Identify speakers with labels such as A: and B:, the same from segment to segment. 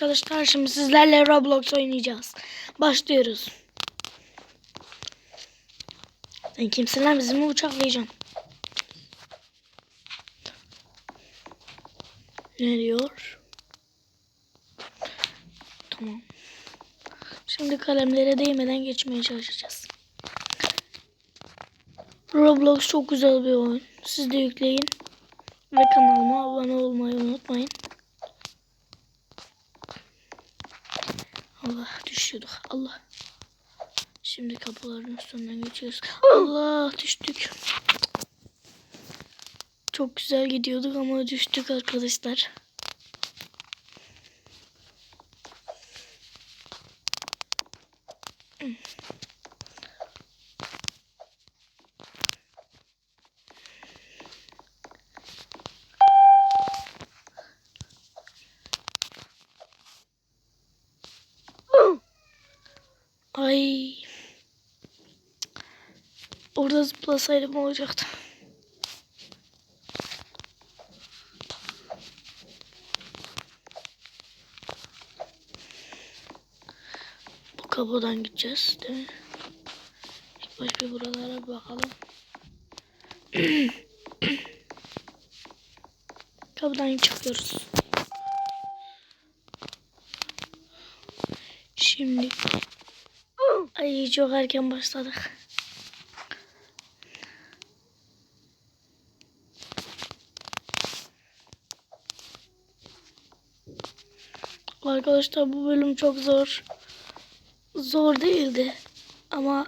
A: arkadaşlar. Şimdi sizlerle Roblox oynayacağız. Başlıyoruz. Sen kimsin lan bizi mi bıçaklayacaksın? Ne diyor? Tamam. Şimdi kalemlere değmeden geçmeye çalışacağız. Roblox çok güzel bir oyun. Siz de yükleyin. Ve kanalıma abone olmayı unutmayın. Allah düşüyorduk. Allah. Şimdi kapıların üstünden geçiyoruz. Allah düştük. Çok güzel gidiyorduk ama düştük arkadaşlar. Ay. Orada zıplasaydım olacaktı. Bu kapıdan gideceğiz değil mi? İlk baş bir buralara bir bakalım. kapıdan çıkıyoruz. Şimdi Ay çok erken başladık. Arkadaşlar bu bölüm çok zor. Zor değildi. Ama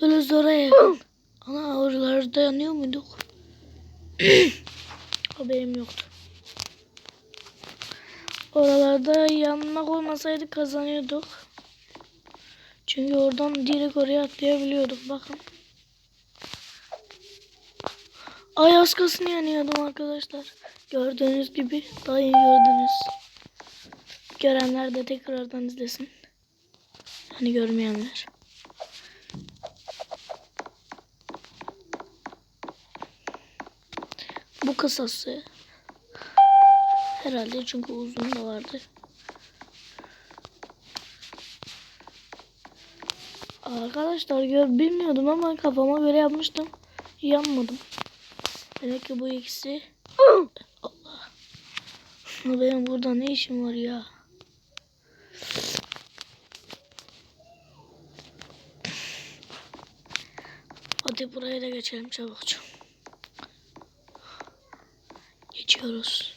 A: böyle zora yakın. Ana oralarda dayanıyor muyduk? Haberim yoktu. Oralarda yanmak olmasaydı kazanıyorduk. Çünkü oradan direkt oraya atlayabiliyordum. Bakın. Ay az kalsın yanıyordum arkadaşlar. Gördüğünüz gibi daha iyi gördünüz. Görenler de tekrardan izlesin. Hani görmeyenler. Bu kısası. Herhalde çünkü uzun da vardı. Arkadaşlar gör bilmiyordum ama kafama göre yapmıştım. Yanmadım. Demek ki bu ikisi Allah. Benim burada ne işim var ya? Hadi buraya da geçelim çabukça. Geçiyoruz.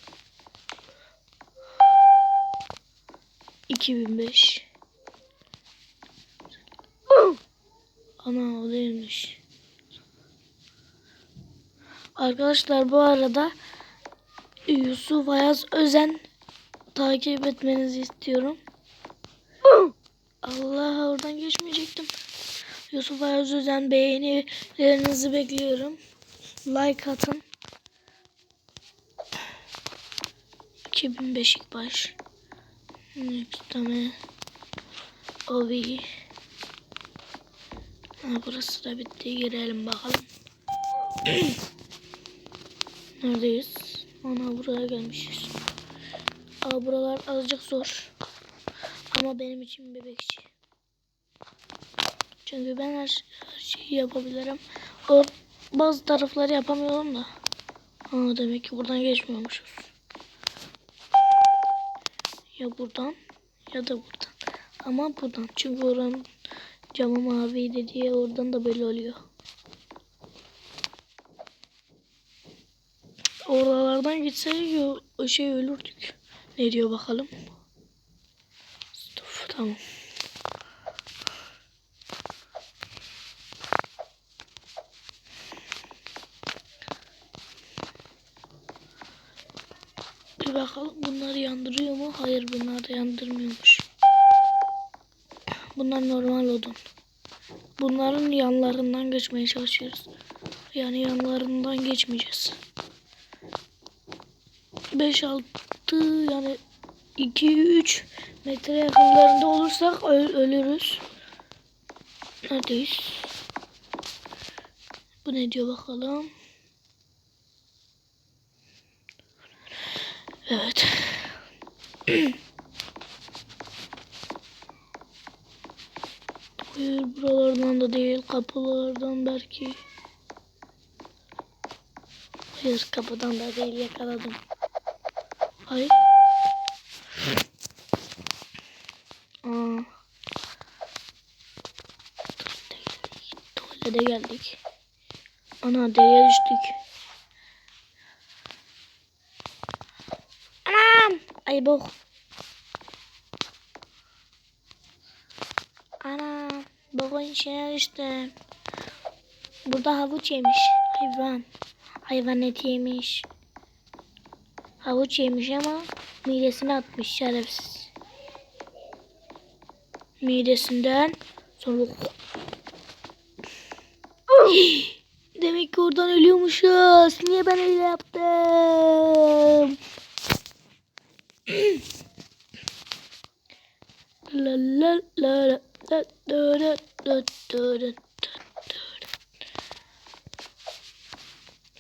A: 2005 Ana o değilmiş. Arkadaşlar bu arada Yusuf Ayaz Özen takip etmenizi istiyorum. Allah oradan geçmeyecektim. Yusuf Ayaz Özen beğenilerinizi bekliyorum. Like atın. 2005 ilk baş. Yükleme. Obi. Ha, burası da bitti. Girelim bakalım. Neredeyiz? Ana buraya gelmişiz. Aa, buralar azıcık zor. Ama benim için bebekçi. Çünkü ben her, her şeyi yapabilirim. O bazı tarafları yapamıyorum da. Ha, demek ki buradan geçmiyormuşuz. Ya buradan ya da buradan. Ama buradan. Çünkü oranın camı maviydi diye oradan da böyle oluyor. Oralardan gitseydik o, şey ölürdük. Ne diyor bakalım. Stop tamam. Bir bakalım bunları yandırıyor mu? Hayır bunlar da yandırmıyormuş. Bunlar normal odun. Bunların yanlarından geçmeye çalışıyoruz. Yani yanlarından geçmeyeceğiz. 5-6 yani 2-3 metre yakınlarında olursak öl ölürüz. Neredeyiz? Bu ne diyor bakalım. Evet. Hayır buralardan da değil kapılardan belki. Hayır kapıdan da değil yakaladım. Hayır. Aa. Tuvalete geldik. Ana deliye düştük. Anam! Ay bok. Ana bokun içine düştüm. Burada havuç yemiş hayvan. Hayvan eti yemiş. Havuç yemiş ama midesine atmış şerefsiz. Midesinden sonra Demek ki oradan ölüyormuşuz. Niye ben öyle yaptım? la la la la la la la la la la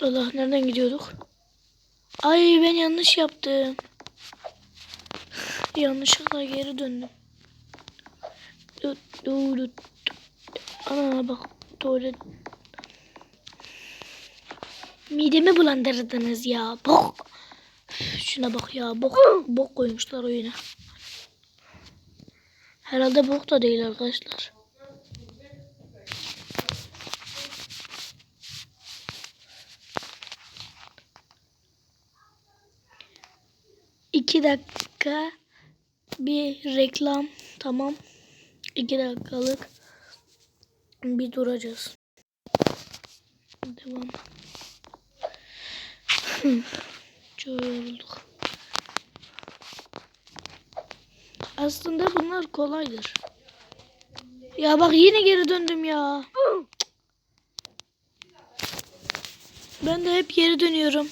A: Allah nereden gidiyorduk? Ay ben yanlış yaptım. Yanlışlıkla geri döndüm. Ana bak tuvalet. Midemi bulandırdınız ya. Bok. Şuna bak ya. Bok, bok koymuşlar oyuna. Herhalde bok da değil arkadaşlar. İki dakika bir reklam. Tamam. İki dakikalık bir duracağız. Devam. Çok yorulduk. Aslında bunlar kolaydır. Ya bak yine geri döndüm ya. Ben de hep geri dönüyorum.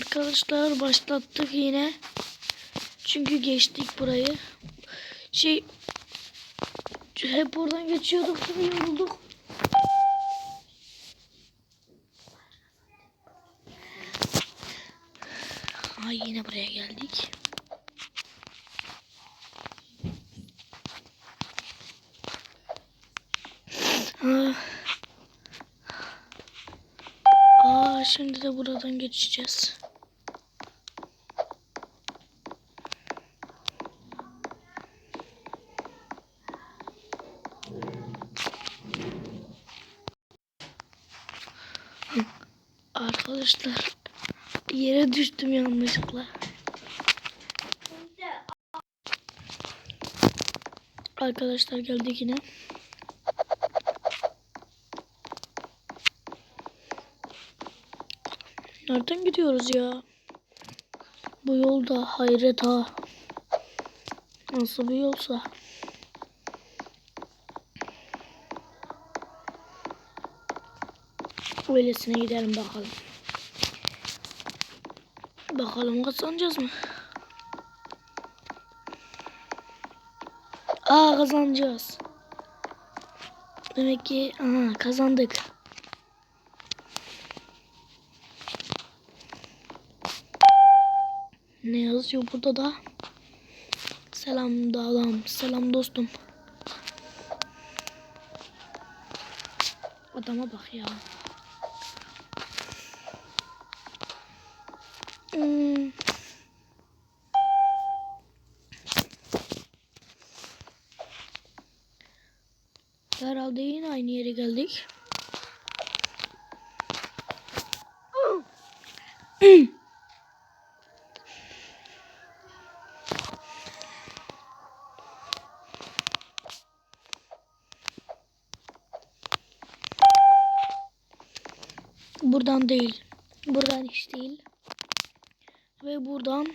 A: Arkadaşlar başlattık yine. Çünkü geçtik burayı. Şey hep oradan geçiyorduk şimdi yorulduk. Ay yine buraya geldik. Ah. Aa, şimdi de buradan geçeceğiz. Arkadaşlar yere düştüm yanlışlıkla. Arkadaşlar geldik yine. Nereden gidiyoruz ya? Bu yolda hayret ha. Nasıl bir yolsa. Öylesine gidelim bakalım. Bakalım kazanacağız mı? Aa kazanacağız. Demek ki aha, kazandık. Ne yazıyor burada da? Selam dağlam, selam dostum. Adama bak ya. Hmm. Herhalde yine aynı yere geldik. Buradan değil. Buradan hiç değil. Ve buradan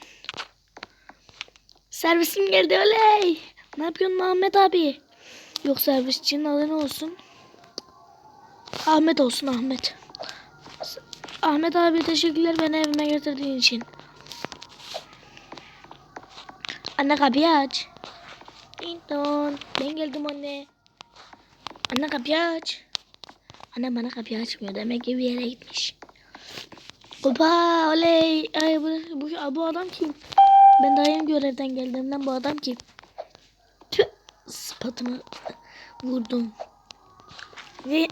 A: servisim geldi oley. Ne yapıyorsun Ahmet abi? Yok servisçinin adı ne olsun? Ahmet olsun Ahmet. Ahmet abi teşekkürler beni evime getirdiğin için. Anne kapıyı aç. Dinton. Ben geldim anne. Anne kapıyı aç. Anne bana kapıyı açmıyor. Demek ki bir yere gitmiş. Opa oley. Ay bu, bu, bu adam kim? Ben daha görevden geldiğimden bu adam kim? Tüh, sıfatımı Vurdum. Ve